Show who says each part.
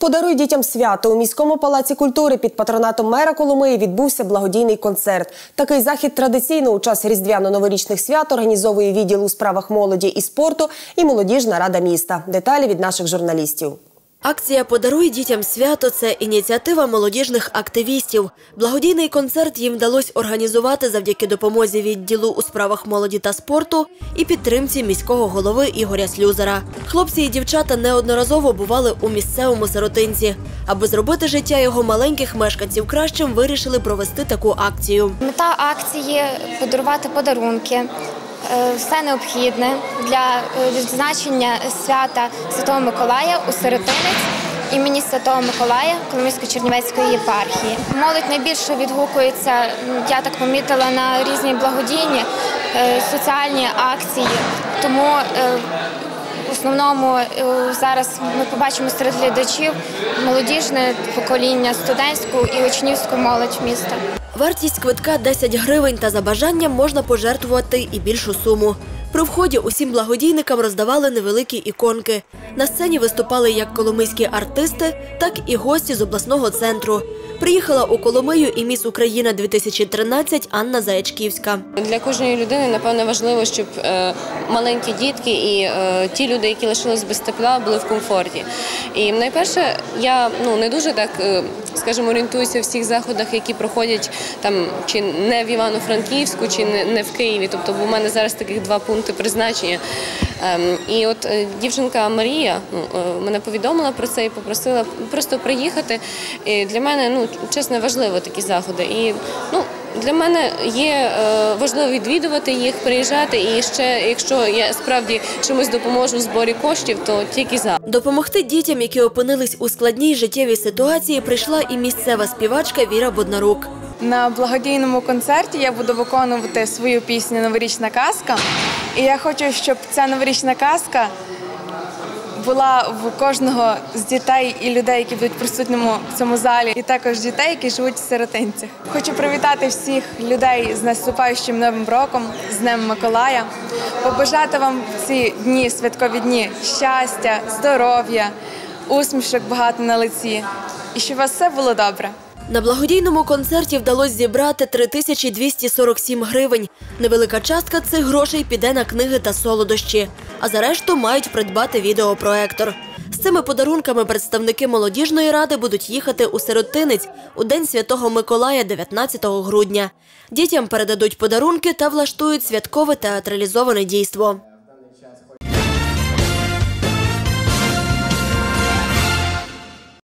Speaker 1: Подаруй дітям свято у міському палаці культури під патронатом мера Коломиї відбувся благодійний концерт. Такий захід традиційно у час різдвяно-новорічних свят організовує відділ у справах молоді і спорту і молодіжна рада міста. Деталі від наших журналістів.
Speaker 2: Акція Подаруй дітям свято це ініціатива молодіжних активістів. Благодійний концерт їм вдалося організувати завдяки допомозі відділу у справах молоді та спорту і підтримці міського голови Ігоря Слюзера. Хлопці і дівчата неодноразово бували у місцевому сиротинці. Аби зробити життя його маленьких мешканців кращим, вирішили провести таку акцію.
Speaker 3: Мета акції подарувати подарунки. Е, Все необхідне для е, відзначення свята Святого Миколая у Сиротинець імені Святого Миколая Коломийсько-Чернівецької єпархії. Молодь найбільше відгукується, я так помітила, на різні благодійні е, соціальні акції. Тому в основному е, зараз ми побачимо серед глядачів молодіжне покоління, студентську і учнівську молодь міста.
Speaker 2: Вартість квитка 10 гривень та за бажанням можна пожертвувати і більшу суму. При вході усім благодійникам роздавали невеликі іконки. На сцені виступали як коломийські артисти, так і гості з обласного центру. Приїхала у Коломию і міс Україна 2013 Анна Заячківська.
Speaker 4: Для кожної людини напевно важливо, щоб е, маленькі дітки і е, ті люди, які лишились без тепла, були в комфорті. І найперше, я ну не дуже так, е, скажімо, орієнтуюся в всіх заходах, які проходять там чи не в Івано-Франківську, чи не, в Києві. Тобто, бо в мене зараз таких два пункти призначення. Ем, і от е, дівчинка Марія ну, е, мене повідомила про це і попросила просто приїхати. І для мене ну чесно важливо такі заходи. І ну для мене є е, важливо відвідувати їх, приїжджати. І ще, якщо я справді чомусь допоможу в зборі коштів, то тільки за.
Speaker 2: Допомогти дітям, які опинились у складній життєвій ситуації, прийшла і місцева співачка Віра Боднарук.
Speaker 5: На благодійному концерті я буду виконувати свою пісню Новорічна казка. І я хочу, щоб ця новорічна казка була в кожного з дітей і людей, які будуть присутніми в цьому залі, і також дітей, які живуть в сиротинцях. Хочу привітати всіх людей з наступаючим новим роком, з Днем Миколая, побажати вам в ці дні, святкові дні щастя, здоров'я, усмішок багато на лиці, і щоб у вас все було добре.
Speaker 2: На благодійному концерті вдалося зібрати 3247 гривень. Невелика частка цих грошей піде на книги та солодощі, а за решту мають придбати відеопроектор. З цими подарунками представники молодіжної ради будуть їхати у Сиротинець у День Святого Миколая 19 грудня. Дітям передадуть подарунки та влаштують святкове театралізоване дійство.